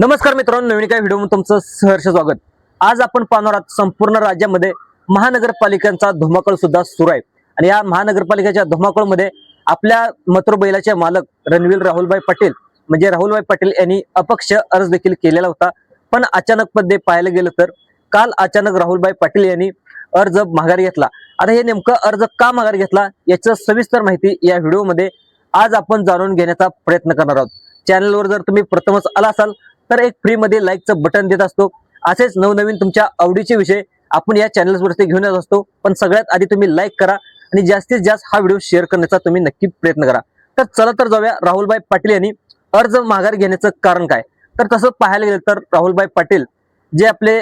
नमस्कार मित्रांनो नवीन काय व्हिडिओ तुमचं सहर्ष स्वागत. आज आपण पाहणार आहोत संपूर्ण राज्यामध्ये महानगरपालिकांचा धुमाकळ सुद्धा सुरू आहे. आणि या महानगरपालिकेच्या धुमाकळमध्ये आपल्या मथुर बैलाचे मालक रणवीर राहुलभाई पटेल म्हणजे राहुलभाई पटेल यांनी अपक्ष अर्ज देखील केलेला होता. पण अचानक मध्ये पाहायला गेलं तर काल अचानक राहुलभाई पाटील यांनी अर्ज माघार घेतला. आता हे नेमकं अर्ज का माघार घेतला याचं सविस्तर माहिती या व्हिडिओमध्ये आज आपण जाणून घेण्याचा प्रयत्न करणार आहोत. चॅनलवर जर तुम्ही प्रथमच आला असाल तर एक फ्री मध्ये लाईकचं बटन देत असतो. असेच नवनवीन तुमच्या आवडीचे विषय आपण या चॅनल्सवरती घेऊन येत असतो. पण सगळ्यात आधी तुम्ही लाईक करा आणि जास्तीत जास्त हा व्हिडिओ शेअर करण्याचा तुम्ही नक्की प्रयत्न करा. तर चला तर जाऊया राहुलभाई पाटील यांनी अर्ज माघार घेण्याचं कारण काय? तर तसं पाहायला गेलं तर राहुलभाई पाटील जे आपले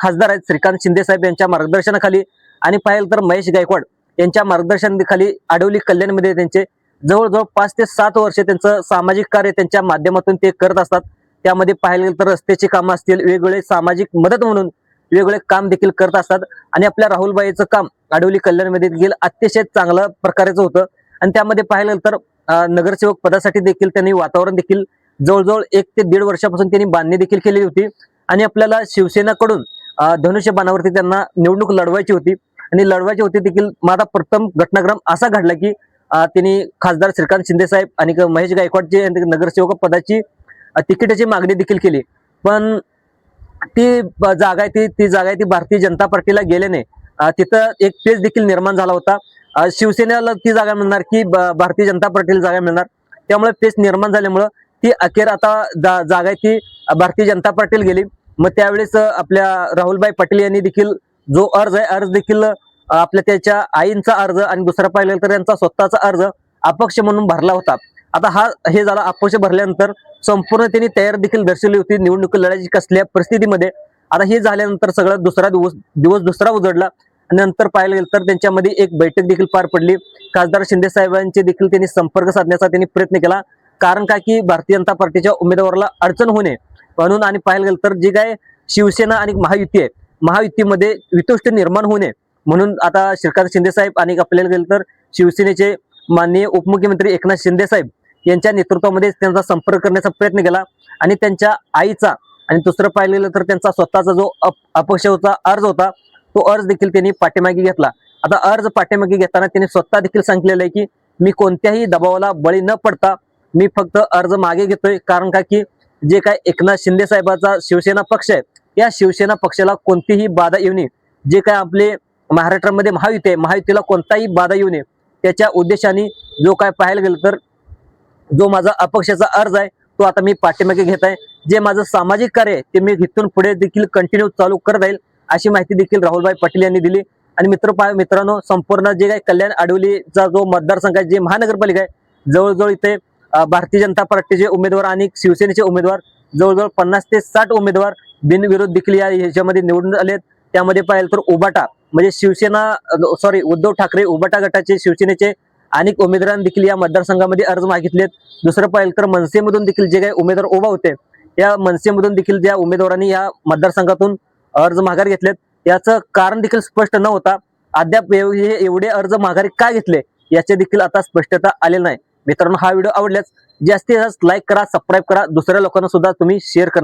खासदार आहेत श्रीकांत शिंदे साहेब यांच्या मार्गदर्शनाखाली आणि पाहिलं तर महेश गायकवाड यांच्या मार्गदर्शनाखाली आडवली कल्याणमध्ये त्यांचे जवळजवळ पाच ते सात वर्ष त्यांचं सामाजिक कार्य त्यांच्या माध्यमातून ते करत असतात. त्यामध्ये पाहायला गेलं तर रस्त्याची कामं असतील वेगवेगळे सामाजिक मदत म्हणून वेगवेगळे काम देखील करत असतात. आणि आपल्या राहुलबाईचं काम आडवली कल्याणमध्ये देखील अतिशय चांगल्या प्रकारचं होतं. आणि त्यामध्ये पाहायला गेलं तर नगरसेवक पदासाठी देखील त्यांनी वातावरण देखील जवळजवळ एक ते दीड वर्षापासून त्यांनी बांधणी देखील केलेली होती. आणि आपल्याला शिवसेनाकडून धनुष्यबाणावरती त्यांना निवडणूक लढवायची होती. आणि लढवायची होती देखील माझा प्रथम घटनाक्रम असा घडला की त्यांनी खासदार श्रीकांत शिंदे साहेब आणि महेश गायकवाडचे नगरसेवक पदाची तिकिटाची मागणी देखील केली. पण ती जागा आहे ती ती जागा आहे ती भारतीय जनता पार्टीला गेल्याने तिथं एक पेज देखील निर्माण झाला होता. शिवसेनेला ती जागा मिळणार की भारतीय जनता पार्टीला जागा मिळणार? त्यामुळे पेज निर्माण झाल्यामुळं ती अखेर आता जागा आहे ती भारतीय जनता पार्टीला गेली. मग त्यावेळेस आपल्या राहुलभाई पाटील यांनी देखील जो अर्ज आहे अर्ज देखील आपल्या त्याच्या आईंचा अर्ज आणि दुसरा पाहिलं तर त्यांचा स्वतःचा अर्ज अपक्ष म्हणून भरला होता. आता हा हे झाला अपक्ष भरल्यानंतर संपूर्ण त्यांनी तयार देखील दर्शवली होती. निवडणूक लढायची कसल्या परिस्थितीमध्ये. आता हे झाल्यानंतर सगळा दुसरा दिवस दिवस दुसरा उजडला. आणि नंतर पाहायला गेलं तर त्यांच्यामध्ये एक बैठक देखील पार पडली. खासदार शिंदे साहेबांचे देखील त्यांनी संपर्क साधण्याचा त्यांनी प्रयत्न केला. कारण काय की भारतीय जनता पार्टीच्या उमेदवाराला अडचण होणे म्हणून आणि पाहायला गेलं तर जे काय शिवसेना आणि महायुती आहे महायुतीमध्ये वितुष्ट निर्माण होणे म्हणून आता श्रीकांत शिंदे साहेब आणि आपल्याला गेलं तर शिवसेनेचे माननीय उपमुख्यमंत्री एकनाथ शिंदे साहेब यांच्या नेतृत्वामध्ये त्यांचा संपर्क करण्याचा प्रयत्न केला आणि त्यांच्या आईचा आणि दुसरं पाहिलं गेलं तर त्यांचा स्वतःचा जो अप अपक्षचा अर्ज होता तो अर्ज देखील त्यांनी पाठीमागे घेतला. आता अर्ज पाठीमागे घेताना त्यांनी स्वतः देखील सांगितलेलं आहे की मी कोणत्याही दबावाला बळी न पडता मी फक्त अर्ज मागे घेतोय. कारण का? की जे काय एकनाथ शिंदे साहेबाचा शिवसेना पक्ष आहे या शिवसेना पक्षाला कोणतीही बाधा येऊ नये. जे काय आपले महाराष्ट्रामध्ये महायुती आहे महायुतीला कोणताही बाधा येऊ नये. त्याच्या उद्देशाने जो काय पाहायला गेलं तर जो माझा अपक्षाचा अर्ज आहे तो आता मी पाठीमागे घेत आहे. जे माझं सामाजिक कार्य आहे ते मी इथून पुढे देखील कंटिन्यू चालू करत राहील अशी माहिती देखील राहुलभाई पाटील यांनी दिली. आणि मित्र मित्रांनो संपूर्ण जे काही कल्याण आडवलीचा जो मतदारसंघ आहे जे महानगरपालिका आहे जवळजवळ इथे भारतीय जनता पार्टीचे उमेदवार आणि शिवसेनेचे उमेदवार जवळजवळ पन्नास ते साठ उमेदवार बिनविरोध देखील या ह्याच्यामध्ये निवडून आलेत. त्यामध्ये पाहिलं तर उबाटा म्हणजे शिवसेना सॉरी उद्धव ठाकरे उबाटा गटाचे शिवसेनेचे अनेक उमेदवारांनी देखील या मतदारसंघामध्ये अर्ज मागितलेत. दुसरं पाहिलं तर मनसेमधून देखील जे काही उमेदवार उभा होते या मनसेमधून देखील ज्या उमेदवारांनी या मतदारसंघातून अर्ज माघार घेतलेत याचं कारण देखील स्पष्ट न होता अद्याप हे एवढे अर्ज माघारी का घेतले याचे देखील आता स्पष्टता आलेली नाही. मित्रांनो हा व्हिडिओ आवडल्यास जास्तीत जास्त लाईक करा सबस्क्राईब करा. दुसऱ्या लोकांना सुद्धा तुम्ही शेअर करा